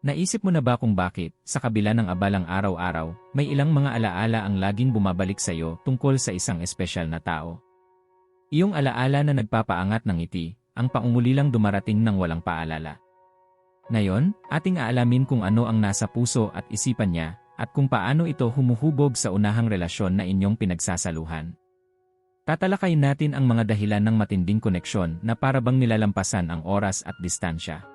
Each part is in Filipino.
Naisip mo na ba kung bakit, sa kabila ng abalang araw-araw, may ilang mga alaala ang laging bumabalik sa iyo tungkol sa isang espesyal na tao? Iyong alaala na nagpapaangat ng ngiti, ang paungulilang dumarating ng walang paalala. Ngayon, ating aalamin kung ano ang nasa puso at isipan niya, at kung paano ito humuhubog sa unahang relasyon na inyong pinagsasaluhan. Tatalakayin natin ang mga dahilan ng matinding koneksyon na parabang nilalampasan ang oras at distansya.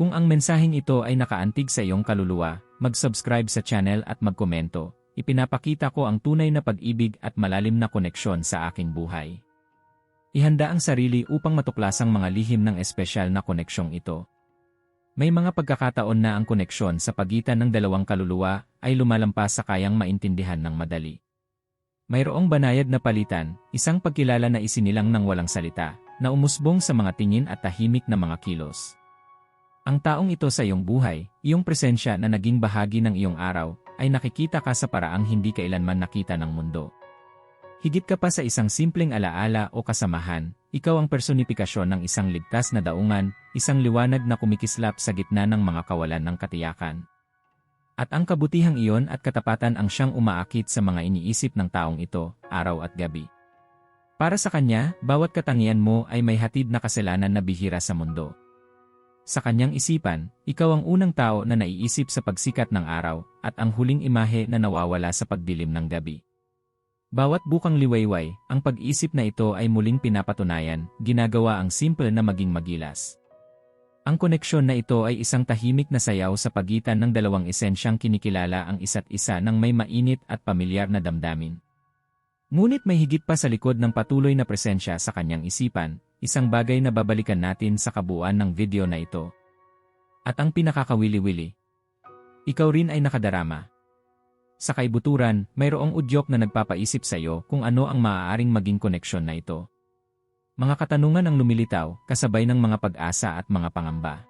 Kung ang mensaheng ito ay nakaantig sa iyong kaluluwa, mag-subscribe sa channel at magkomento. Ipinapakita ko ang tunay na pag-ibig at malalim na koneksyon sa aking buhay. Ihanda ang sarili upang matuklasang mga lihim ng espesyal na koneksyong ito. May mga pagkakataon na ang koneksyon sa pagitan ng dalawang kaluluwa ay lumalampas sa kayang maintindihan ng madali. Mayroong banayad na palitan, isang pagkilala na isinilang ng walang salita, na umusbong sa mga tingin at tahimik na mga kilos. Ang taong ito sa iyong buhay, iyong presensya na naging bahagi ng iyong araw, ay nakikita ka sa paraang hindi kailanman nakita ng mundo. Higit ka pa sa isang simpleng alaala o kasamahan, ikaw ang personifikasyon ng isang ligtas na daungan, isang liwanag na kumikislap sa gitna ng mga kawalan ng katiyakan. At ang kabutihang iyon at katapatan ang siyang umaakit sa mga iniisip ng taong ito, araw at gabi. Para sa kanya, bawat katangian mo ay may hatid na kasalanan na bihira sa mundo. Sa kanyang isipan, ikaw ang unang tao na naiisip sa pagsikat ng araw at ang huling imahe na nawawala sa pagdilim ng gabi. Bawat bukang liwayway, ang pag-isip na ito ay muling pinapatunayan, ginagawa ang simple na maging magilas. Ang koneksyon na ito ay isang tahimik na sayaw sa pagitan ng dalawang esensyang kinikilala ang isa't isa ng may mainit at pamilyar na damdamin. Ngunit may higit pa sa likod ng patuloy na presensya sa kanyang isipan, isang bagay na babalikan natin sa kabuuan ng video na ito. At ang pinakakawili-wili. Ikaw rin ay nakadarama. Sa kaibuturan, mayroong udyok na nagpapaisip sa iyo kung ano ang maaaring maging koneksyon na ito. Mga katanungan ang lumilitaw, kasabay ng mga pag-asa at mga pangamba.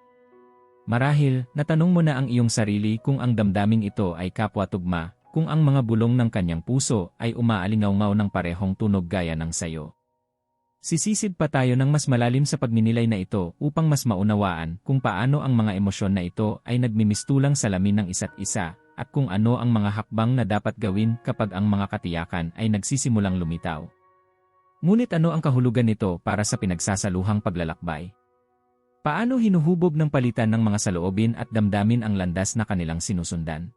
Marahil, natanong mo na ang iyong sarili kung ang damdaming ito ay kapwa-tugma kung ang mga bulong ng kanyang puso ay umaalingaw ng parehong tunog gaya ng sayo. Sisisid pa tayo ng mas malalim sa pagninilay na ito upang mas maunawaan kung paano ang mga emosyon na ito ay nagmimistulang salamin ng isa't isa at kung ano ang mga hakbang na dapat gawin kapag ang mga katiyakan ay nagsisimulang lumitaw. Ngunit ano ang kahulugan nito para sa pinagsasaluhang paglalakbay? Paano hinuhubog ng palitan ng mga saloobin at damdamin ang landas na kanilang sinusundan?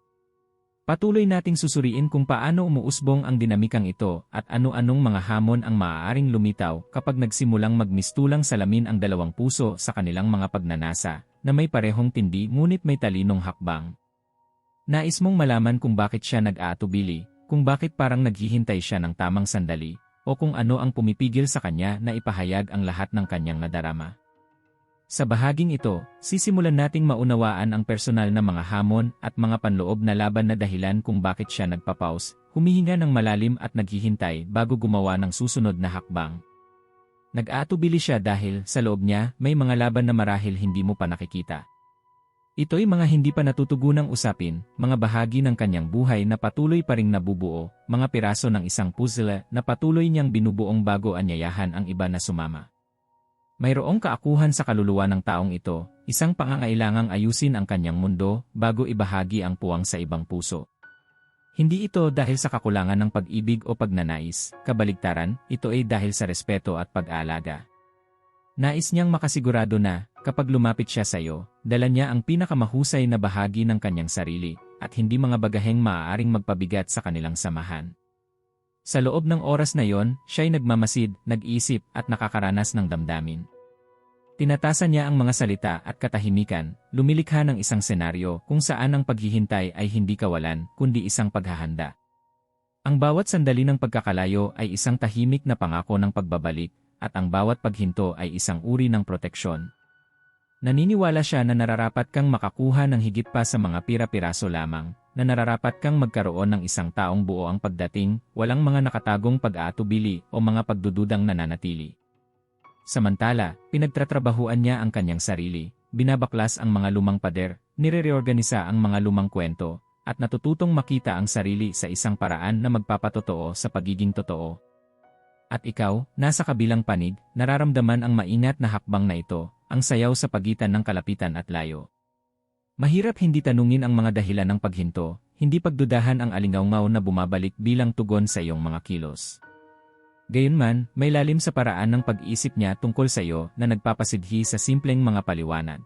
Patuloy nating susuriin kung paano umuusbong ang dinamikang ito at ano-anong mga hamon ang maaaring lumitaw kapag nagsimulang magmistulang salamin ang dalawang puso sa kanilang mga pagnanasa na may parehong tindi ngunit may talinong hakbang. Nais mong malaman kung bakit siya nag-aatubili, kung bakit parang naghihintay siya ng tamang sandali, o kung ano ang pumipigil sa kanya na ipahayag ang lahat ng kanyang nadarama. Sa bahaging ito, sisimulan nating maunawaan ang personal na mga hamon at mga panloob na laban na dahilan kung bakit siya nagpapaus, humihinga ng malalim at naghihintay bago gumawa ng susunod na hakbang. Nag-atubili siya dahil, sa loob niya, may mga laban na marahil hindi mo pa nakikita. Ito'y mga hindi pa natutugunang usapin, mga bahagi ng kanyang buhay na patuloy pa ring nabubuo, mga piraso ng isang puzzle na patuloy niyang binubuong bago anyayahan ang iba na sumama. Mayroong kaakuhan sa kaluluwa ng taong ito, isang pangangailangang ayusin ang kanyang mundo bago ibahagi ang puwang sa ibang puso. Hindi ito dahil sa kakulangan ng pag-ibig o pagnanais, kabaligtaran, ito ay dahil sa respeto at pag-aalaga. Nais niyang makasigurado na, kapag lumapit siya sa iyo, dala niya ang pinakamahusay na bahagi ng kanyang sarili, at hindi mga bagaheng maaaring magpabigat sa kanilang samahan. Sa loob ng oras na yon, siya'y nagmamasid, nag-isip at nakakaranas ng damdamin. Tinatasan niya ang mga salita at katahimikan, lumilikha ng isang senaryo kung saan ang paghihintay ay hindi kawalan, kundi isang paghahanda. Ang bawat sandali ng pagkakalayo ay isang tahimik na pangako ng pagbabalik, at ang bawat paghinto ay isang uri ng proteksyon. Naniniwala siya na nararapat kang makakuha ng higit pa sa mga pira-piraso lamang, na nararapat kang magkaroon ng isang taong buo ang pagdating, walang mga nakatagong pag-aatubili o mga pagdududang nananatili. Samantala, pinagtatrabahuan niya ang kanyang sarili, binabaklas ang mga lumang pader, nire-reorganisa ang mga lumang kwento, at natututong makita ang sarili sa isang paraan na magpapatotoo sa pagiging totoo. At ikaw, nasa kabilang panig, nararamdaman ang mainat na hakbang na ito, ang sayaw sa pagitan ng kalapitan at layo. Mahirap hindi tanungin ang mga dahilan ng paghinto, hindi pagdudahan ang alingaungaw na bumabalik bilang tugon sa iyong mga kilos. Gayunman, may lalim sa paraan ng pag-iisip niya tungkol sa iyo na nagpapasidhi sa simpleng mga paliwanag.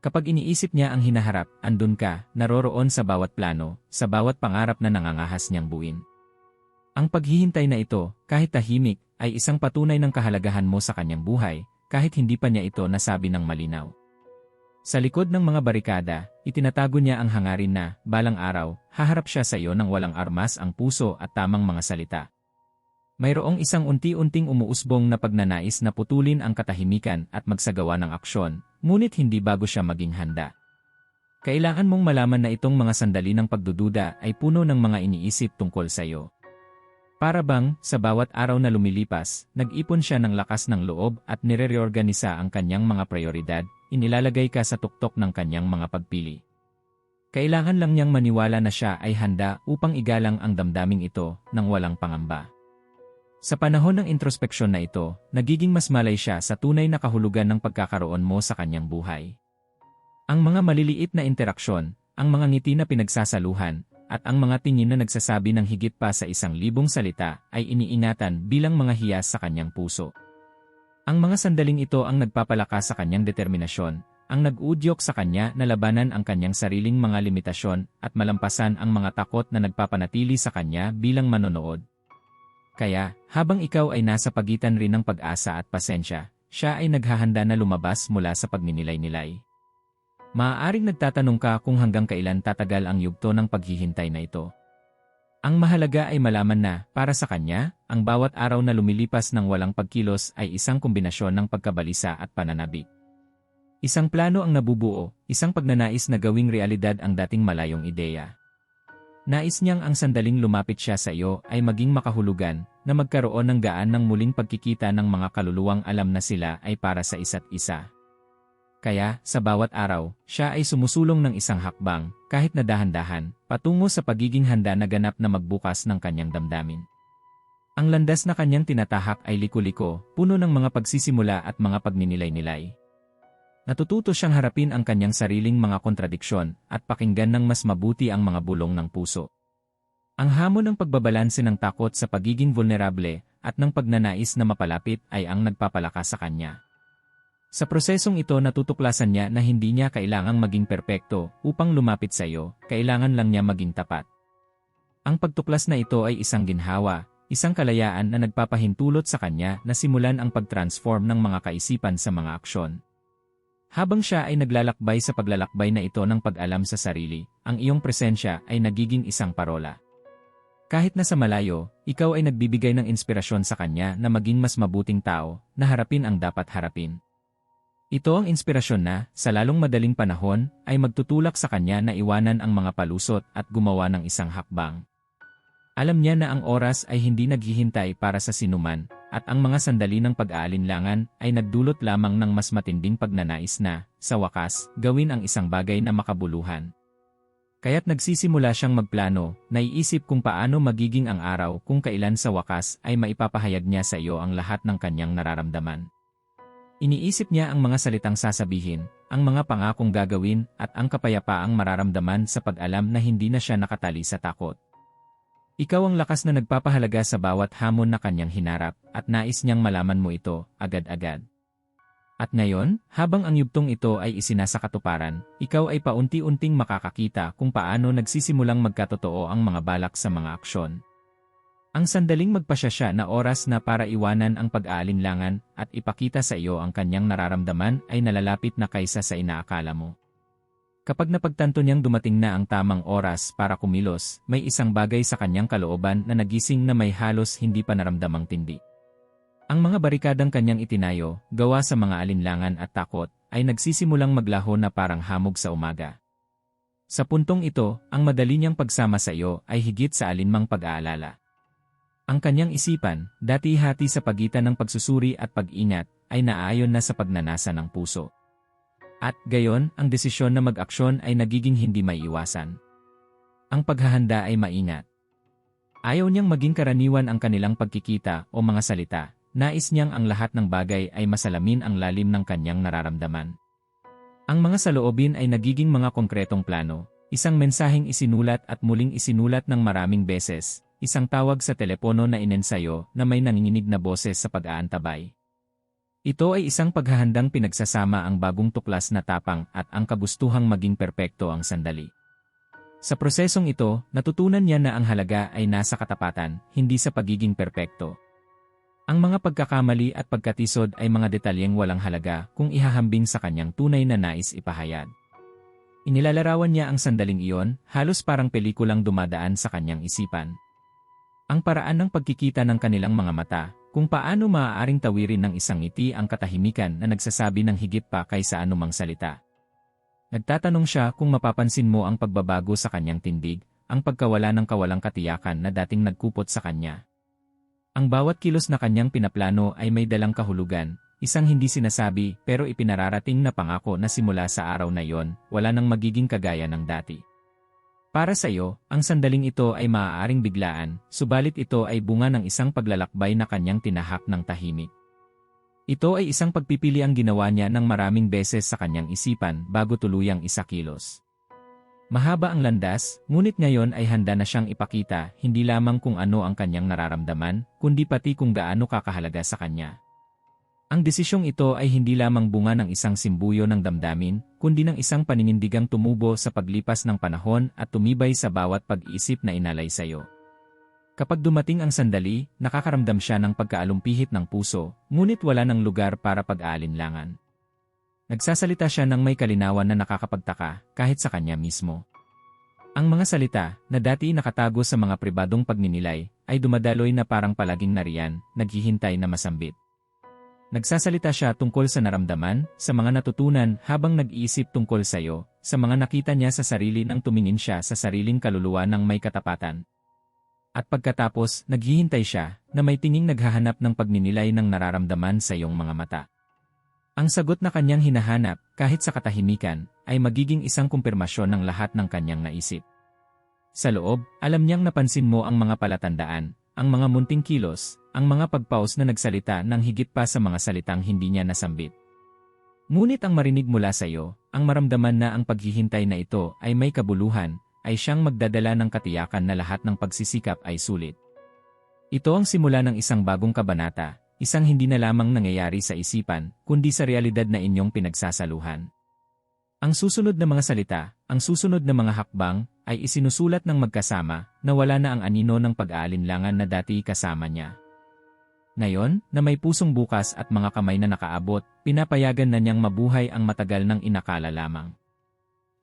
Kapag iniisip niya ang hinaharap, andun ka, naroroon sa bawat plano, sa bawat pangarap na nangangahas niyang buuin. Ang paghihintay na ito, kahit tahimik, ay isang patunay ng kahalagahan mo sa kanyang buhay, kahit hindi pa niya ito nasabi ng malinaw. Sa likod ng mga barikada, itinatago niya ang hangarin na, balang araw, haharap siya sa iyo ng walang armas ang puso at tamang mga salita. Mayroong isang unti-unting umuusbong na pagnanais na putulin ang katahimikan at magsagawa ng aksyon, ngunit hindi bago siya maging handa. Kailangan mong malaman na itong mga sandali ng pagdududa ay puno ng mga iniisip tungkol sa iyo. Para bang, sa bawat araw na lumilipas, nag-ipon siya ng lakas ng loob at nire-reorganisa ang kanyang mga prioridad, inilalagay ka sa tuktok ng kanyang mga pagpili. Kailangan lang niyang maniwala na siya ay handa upang igalang ang damdaming ito ng walang pangamba. Sa panahon ng introspeksyon na ito, nagiging mas malay siya sa tunay na kahulugan ng pagkakaroon mo sa kanyang buhay. Ang mga maliliit na interaksyon, ang mga ngiti na pinagsasaluhan, at ang mga tingin na nagsasabi ng higit pa sa isang libong salita ay iniingatan bilang mga hiyas sa kanyang puso. Ang mga sandaling ito ang nagpapalakas sa kanyang determinasyon, ang nag-udyok sa kanya na labanan ang kanyang sariling mga limitasyon at malampasan ang mga takot na nagpapanatili sa kanya bilang manonood. Kaya, habang ikaw ay nasa pagitan rin ng pag-asa at pasensya, siya ay naghahanda na lumabas mula sa pagninilay-nilay. Maaaring nagtatanong ka kung hanggang kailan tatagal ang yugto ng paghihintay na ito. Ang mahalaga ay malaman na, para sa kanya, ang bawat araw na lumilipas ng walang pagkilos ay isang kombinasyon ng pagkabalisa at pananabik. Isang plano ang nabubuo, isang pagnanais na gawing realidad ang dating malayong ideya. Nais niyang ang sandaling lumapit siya sa iyo ay maging makahulugan, na magkaroon ng gaan ng muling pagkikita ng mga kaluluwang alam na sila ay para sa isa't isa. Kaya, sa bawat araw, siya ay sumusulong ng isang hakbang, kahit na dahan-dahan, patungo sa pagiging handa na ganap na magbukas ng kanyang damdamin. Ang landas na kanyang tinatahak ay liko-liko, puno ng mga pagsisimula at mga pagninilay-nilay. Natututo siyang harapin ang kanyang sariling mga kontradiksyon at pakinggan ng mas mabuti ang mga bulong ng puso. Ang hamon ng pagbabalanse ng takot sa pagiging vulnerable at ng pagnanais na mapalapit ay ang nagpapalakas sa kanya. Sa prosesong ito natutuklasan niya na hindi niya kailangang maging perpekto upang lumapit sa iyo, kailangan lang niya maging tapat. Ang pagtuklas na ito ay isang ginhawa, isang kalayaan na nagpapahintulot sa kanya na simulan ang pag-transform ng mga kaisipan sa mga aksyon. Habang siya ay naglalakbay sa paglalakbay na ito ng pag-alam sa sarili, ang iyong presensya ay nagiging isang parola. Kahit na sa malayo, ikaw ay nagbibigay ng inspirasyon sa kanya na maging mas mabuting tao, na harapin ang dapat harapin. Ito ang inspirasyon na, sa lalong madaling panahon, ay magtutulak sa kanya na iwanan ang mga palusot at gumawa ng isang hakbang. Alam niya na ang oras ay hindi naghihintay para sa sinuman, at ang mga sandali ng pag-aalinlangan ay nagdulot lamang ng mas matinding pagnanais na, sa wakas, gawin ang isang bagay na makabuluhan. Kaya't nagsisimula siyang magplano, naiisip kung paano magiging ang araw kung kailan sa wakas ay maipapahayag niya sa iyo ang lahat ng kanyang nararamdaman. Iniisip niya ang mga salitang sasabihin, ang mga pangakong gagawin at ang kapayapaang mararamdaman sa pag-alam na hindi na siya nakatali sa takot. Ikaw ang lakas na nagpapahalaga sa bawat hamon na kanyang hinarap at nais niyang malaman mo ito agad-agad. At ngayon, habang ang yugtong ito ay isinasakatuparan, ikaw ay paunti-unting makakakita kung paano nagsisimulang magkatotoo ang mga balak sa mga aksyon. Ang sandaling magpasya siya na oras na para iwanan ang pag-aalinlangan at ipakita sa iyo ang kanyang nararamdaman ay nalalapit na kaysa sa inaakala mo. Kapag napagtanto niyang dumating na ang tamang oras para kumilos, may isang bagay sa kanyang kalooban na nagising na may halos hindi pa naramdamang tindi. Ang mga barikadang kanyang itinayo, gawa sa mga alinlangan at takot, ay nagsisimulang maglaho na parang hamog sa umaga. Sa puntong ito, ang madali niyang pagsama sa iyo ay higit sa alinmang pag-aalala. Ang kanyang isipan, dati hati sa pagitan ng pagsusuri at pag-ingat, ay naayon na sa pagnanasa ng puso. At gayon, ang desisyon na mag-aksyon ay nagiging hindi may iwasan. Ang paghahanda ay maingat. Ayaw niyang maging karaniwan ang kanilang pagkikita o mga salita. Nais niyang ang lahat ng bagay ay masalamin ang lalim ng kanyang nararamdaman. Ang mga saloobin ay nagiging mga konkretong plano, isang mensaheng isinulat at muling isinulat ng maraming beses, isang tawag sa telepono na inensayo na may nanginginig na boses sa pag-aantabay. Ito ay isang paghahandang pinagsasama ang bagong tuklas na tapang at ang kagustuhang maging perpekto ang sandali. Sa prosesong ito, natutunan niya na ang halaga ay nasa katapatan, hindi sa pagiging perpekto. Ang mga pagkakamali at pagkatisod ay mga detalyeng walang halaga kung ihahambing sa kanyang tunay na nais ipahayag. Inilalarawan niya ang sandaling iyon, halos parang pelikulang dumadaan sa kanyang isipan. Ang paraan ng pagkikita ng kanilang mga mata, kung paano maaaring tawirin ng isang ngiti ang katahimikan na nagsasabi ng higit pa kaysa anumang salita. Nagtatanong siya kung mapapansin mo ang pagbabago sa kanyang tindig, ang pagkawala ng kawalang katiyakan na dating nagkupot sa kanya. Ang bawat kilos na kanyang pinaplano ay may dalang kahulugan, isang hindi sinasabi pero ipinararating na pangako na simula sa araw na yon, wala nang magiging kagaya ng dati. Para sa iyo, ang sandaling ito ay maaaring biglaan, subalit ito ay bunga ng isang paglalakbay na kanyang tinahak ng tahimik. Ito ay isang pagpipili ang ginawa niya ng maraming beses sa kanyang isipan bago tuluyang isakilos. Mahaba ang landas, ngunit ngayon ay handa na siyang ipakita hindi lamang kung ano ang kanyang nararamdaman, kundi pati kung gaano kakahalaga sa kanya. Ang desisyong ito ay hindi lamang bunga ng isang simbuyo ng damdamin, kundi ng isang paninindigang tumubo sa paglipas ng panahon at tumibay sa bawat pag-iisip na inalay sa iyo. Kapag dumating ang sandali, nakakaramdam siya ng pagkaalumpihit ng puso, ngunit wala ng lugar para pag-aalinlangan. Nagsasalita siya ng may kalinawan na nakakapagtaka, kahit sa kanya mismo. Ang mga salita, na dati nakatago sa mga pribadong pagninilay, ay dumadaloy na parang palaging nariyan, naghihintay na masambit. Nagsasalita siya tungkol sa naramdaman, sa mga natutunan habang nag-iisip tungkol sa iyo, sa mga nakita niya sa sarili nang tumingin siya sa sariling kaluluwa ng may katapatan, at pagkatapos, naghihintay siya na may tinging naghahanap ng pagninilay ng nararamdaman sa iyong mga mata. Ang sagot na kanyang hinahanap, kahit sa katahimikan, ay magiging isang kumpirmasyon ng lahat ng kanyang naisip. Sa loob, alam niyang napansin mo ang mga palatandaan, ang mga munting kilos, ang mga pagpaus na nagsalita ng higit pa sa mga salitang hindi niya nasambit. Ngunit ang marinig mula sa iyo, ang maramdaman na ang paghihintay na ito ay may kabuluhan, ay siyang magdadala ng katiyakan na lahat ng pagsisikap ay sulit. Ito ang simula ng isang bagong kabanata, isang hindi na lamang nangyayari sa isipan, kundi sa realidad na inyong pinagsasaluhan. Ang susunod na mga salita, ang susunod na mga hakbang, ay isinusulat ng magkasama na wala na ang anino ng pag-aalinlangan na dati kasama niya. Ngayon, na may pusong bukas at mga kamay na nakaabot, pinapayagan na niyang mabuhay ang matagal ng inakala lamang.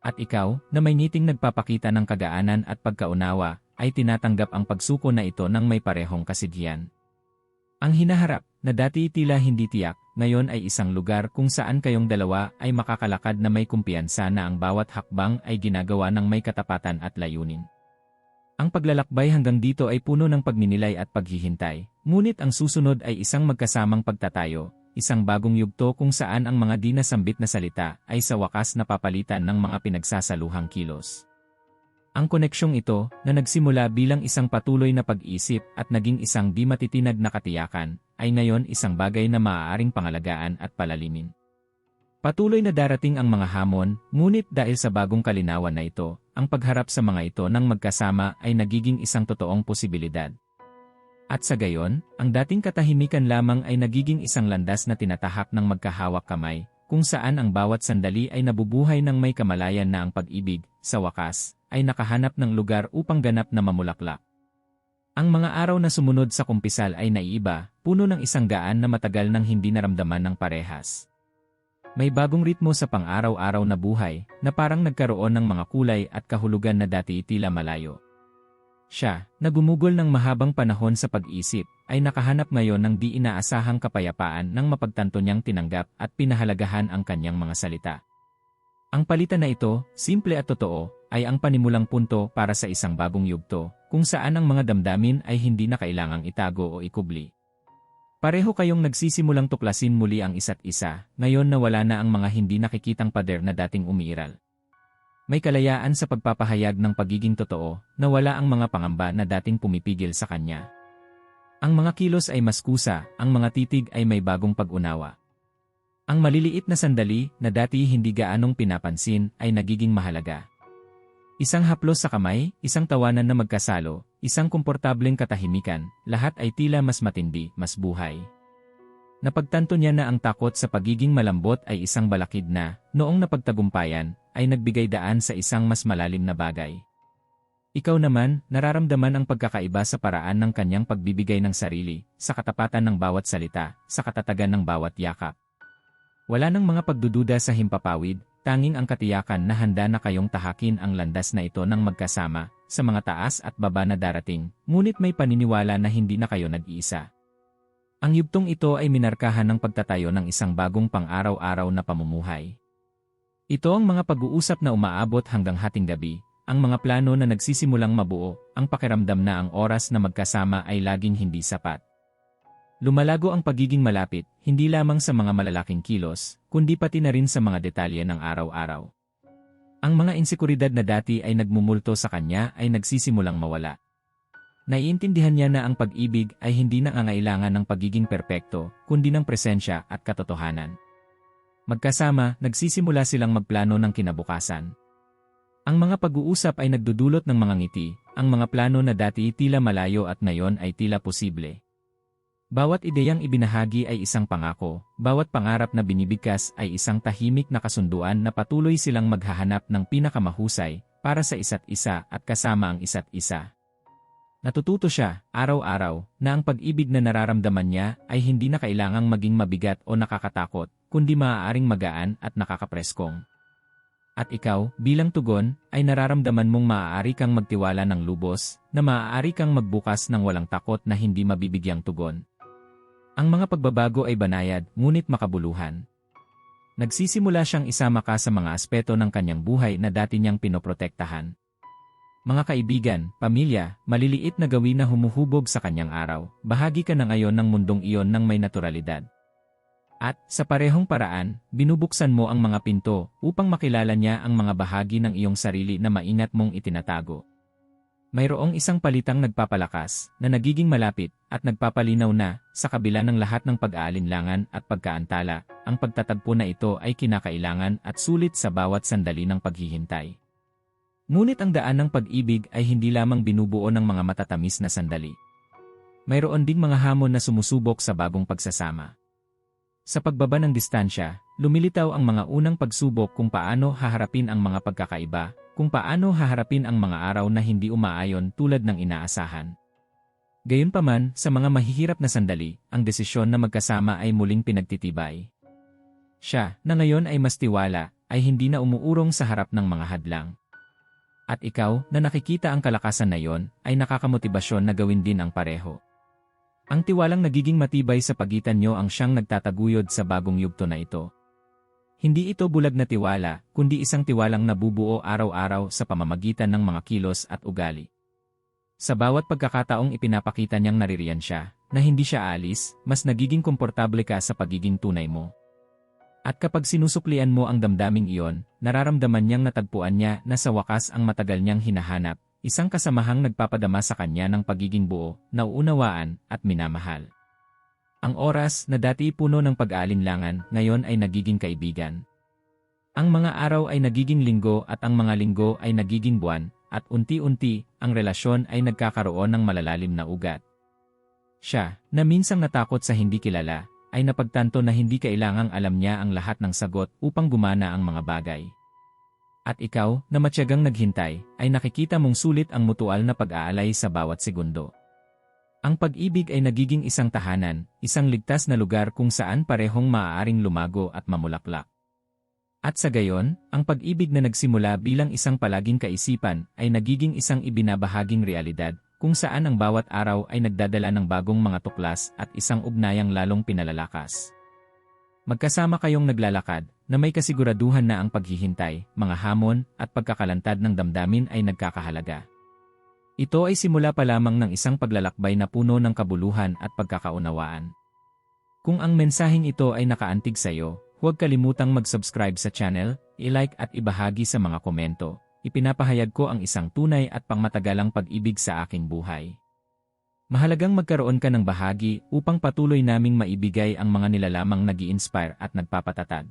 At ikaw, na may ngiting nagpapakita ng kagaanan at pagkaunawa, ay tinatanggap ang pagsuko na ito ng may parehong kasigyan. Ang hinaharap, na dati tila hindi tiyak, ngayon ay isang lugar kung saan kayong dalawa ay makakalakad na may kumpiyansa na ang bawat hakbang ay ginagawa ng may katapatan at layunin. Ang paglalakbay hanggang dito ay puno ng pagninilay at paghihintay, ngunit ang susunod ay isang magkasamang pagtatayo, isang bagong yugto kung saan ang mga di nasambit na salita ay sa wakas napapalitan ng mga pinagsasaluhang kilos. Ang koneksyong ito, na nagsimula bilang isang patuloy na pag-isip at naging isang di matitinag na katiyakan, ay ngayon isang bagay na maaaring pangalagaan at palalimin. Patuloy na darating ang mga hamon, ngunit dahil sa bagong kalinawan na ito, ang pagharap sa mga ito ng magkasama ay nagiging isang totoong posibilidad. At sa gayon, ang dating katahimikan lamang ay nagiging isang landas na tinatahak ng magkahawak kamay, kung saan ang bawat sandali ay nabubuhay ng may kamalayan na ang pag-ibig, sa wakas, ay nakahanap ng lugar upang ganap na mamulaklak. Ang mga araw na sumunod sa kumpisal ay naiiba, puno ng isang gaan na matagal nang hindi naramdaman ng parehas. May bagong ritmo sa pang-araw-araw na buhay, na parang nagkaroon ng mga kulay at kahulugan na dati tila malayo. Siya, na gumugol ng mahabang panahon sa pag-isip, ay nakahanap ngayon ng di inaasahang kapayapaan nang mapagtanto niyang tinanggap at pinahalagahan ang kanyang mga salita. Ang palitan na ito, simple at totoo, ay ang panimulang punto para sa isang bagong yugto, kung saan ang mga damdamin ay hindi na kailangang itago o ikubli. Pareho kayong nagsisimulang tuklasin muli ang isa't isa, ngayon na wala na ang mga hindi nakikitang pader na dating umiiral. May kalayaan sa pagpapahayag ng pagiging totoo na wala ang mga pangamba na dating pumipigil sa kanya. Ang mga kilos ay mas kusa, ang mga titig ay may bagong pag-unawa. Ang maliliit na sandali na dati hindi gaanong pinapansin ay nagiging mahalaga. Isang haplos sa kamay, isang tawanan na magkasalo, isang komportableng katahimikan, lahat ay tila mas matindi, mas buhay. Napagtanto niya na ang takot sa pagiging malambot ay isang balakid na, noong napagtagumpayan, ay nagbigay daan sa isang mas malalim na bagay. Ikaw naman, nararamdaman ang pagkakaiba sa paraan ng kanyang pagbibigay ng sarili, sa katapatan ng bawat salita, sa katatagan ng bawat yakap. Wala nang mga pagdududa sa himpapawid, tanging ang katiyakan na handa na kayong tahakin ang landas na ito ng magkasama, sa mga taas at baba na darating, ngunit may paniniwala na hindi na kayo nag-iisa. Ang yugtong ito ay minarkahan ng pagtatayo ng isang bagong pang-araw-araw na pamumuhay. Ito ang mga pag-uusap na umaabot hanggang hating gabi, ang mga plano na nagsisimulang mabuo, ang pakiramdam na ang oras na magkasama ay laging hindi sapat. Lumalago ang pagiging malapit, hindi lamang sa mga malalaking kilos, kundi pati na rin sa mga detalye ng araw-araw. Ang mga insekuridad na dati ay nagmumulto sa kanya ay nagsisimulang mawala. Naiintindihan niya na ang pag-ibig ay hindi na angailangan ng pagiging perpekto, kundi ng presensya at katotohanan. Magkasama, nagsisimula silang magplano ng kinabukasan. Ang mga pag-uusap ay nagdudulot ng mga ngiti, ang mga plano na dati tila malayo at ngayon ay tila posible. Bawat ideyang ibinahagi ay isang pangako, bawat pangarap na binibigkas ay isang tahimik na kasunduan na patuloy silang maghahanap ng pinakamahusay para sa isa't isa at kasama ang isa't isa. Natututo siya, araw-araw, na ang pag-ibig na nararamdaman niya ay hindi na kailangang maging mabigat o nakakatakot, kundi maaaring magaan at nakakapreskong. At ikaw, bilang tugon, ay nararamdaman mong maaari kang magtiwala ng lubos, na maaari kang magbukas ng walang takot na hindi mabibigyang tugon. Ang mga pagbabago ay banayad, ngunit makabuluhan. Nagsisimula siyang isama ka sa mga aspeto ng kanyang buhay na dati niyang pinoprotektahan. Mga kaibigan, pamilya, maliliit na gawin na humuhubog sa kanyang araw, bahagi ka na ngayon ng mundong iyon ng may naturalidad. At, sa parehong paraan, binubuksan mo ang mga pinto upang makilala niya ang mga bahagi ng iyong sarili na maingat mong itinatago. Mayroong isang palitang nagpapalakas na nagiging malapit at nagpapalinaw na, sa kabila ng lahat ng pag-aalinlangan at pagkaantala, ang pagtatagpo na ito ay kinakailangan at sulit sa bawat sandali ng paghihintay. Ngunit ang daan ng pag-ibig ay hindi lamang binubuo ng mga matatamis na sandali. Mayroon ding mga hamon na sumusubok sa bagong pagsasama. Sa pagbaba ng distansya, lumilitaw ang mga unang pagsubok kung paano haharapin ang mga pagkakaiba, kung paano haharapin ang mga araw na hindi umaayon tulad ng inaasahan. Gayunpaman, sa mga mahihirap na sandali, ang desisyon na magkasama ay muling pinagtitibay. Siya, na ngayon ay mas tiwala, ay hindi na umuurong sa harap ng mga hadlang. At ikaw, na nakikita ang kalakasan na yon, ay nakakamotibasyon na gawin din ang pareho. Ang tiwalang nagiging matibay sa pagitan nyo ang siyang nagtataguyod sa bagong yugto na ito. Hindi ito bulag na tiwala, kundi isang tiwalang nabubuo araw-araw sa pamamagitan ng mga kilos at ugali. Sa bawat pagkakataong ipinapakita niyang naririyan siya, na hindi siya alis, mas nagiging komportable ka sa pagiging tunay mo. At kapag sinusuklian mo ang damdaming iyon, nararamdaman niyang natagpuan niya na sa wakas ang matagal niyang hinahanap, isang kasamahang nagpapadama sa kanya ng pagiging buo, nauunawaan, at minamahal. Ang oras na dati puno ng pag-aalinlangan ngayon ay nagiging kaibigan. Ang mga araw ay nagiging linggo at ang mga linggo ay nagiging buwan, at unti-unti, ang relasyon ay nagkakaroon ng malalalim na ugat. Siya, na minsang natakot sa hindi kilala, ay napagtanto na hindi kailangang alam niya ang lahat ng sagot upang gumana ang mga bagay. At ikaw, na matyagang naghintay, ay nakikita mong sulit ang mutual na pag-aalay sa bawat segundo. Ang pag-ibig ay nagiging isang tahanan, isang ligtas na lugar kung saan parehong maaaring lumago at mamulaklak. At sa gayon, ang pag-ibig na nagsimula bilang isang palaging kaisipan ay nagiging isang ibinabahaging realidad, kung saan ang bawat araw ay nagdadala ng bagong mga tuklas at isang ugnayang lalong pinalalakas. Magkasama kayong naglalakad, na may kasiguraduhan na ang paghihintay, mga hamon, at pagkakalantad ng damdamin ay nagkakahalaga. Ito ay simula pa lamang ng isang paglalakbay na puno ng kabuluhan at pagkakaunawaan. Kung ang mensaheng ito ay nakaantig sa iyo, huwag kalimutang mag-subscribe sa channel, i-like at ibahagi sa mga komento. Ipinapahayag ko ang isang tunay at pangmatagalang pag-ibig sa aking buhay. Mahalagang magkaroon ka ng bahagi upang patuloy naming maibigay ang mga nilalamang nag inspire at nagpapatatag.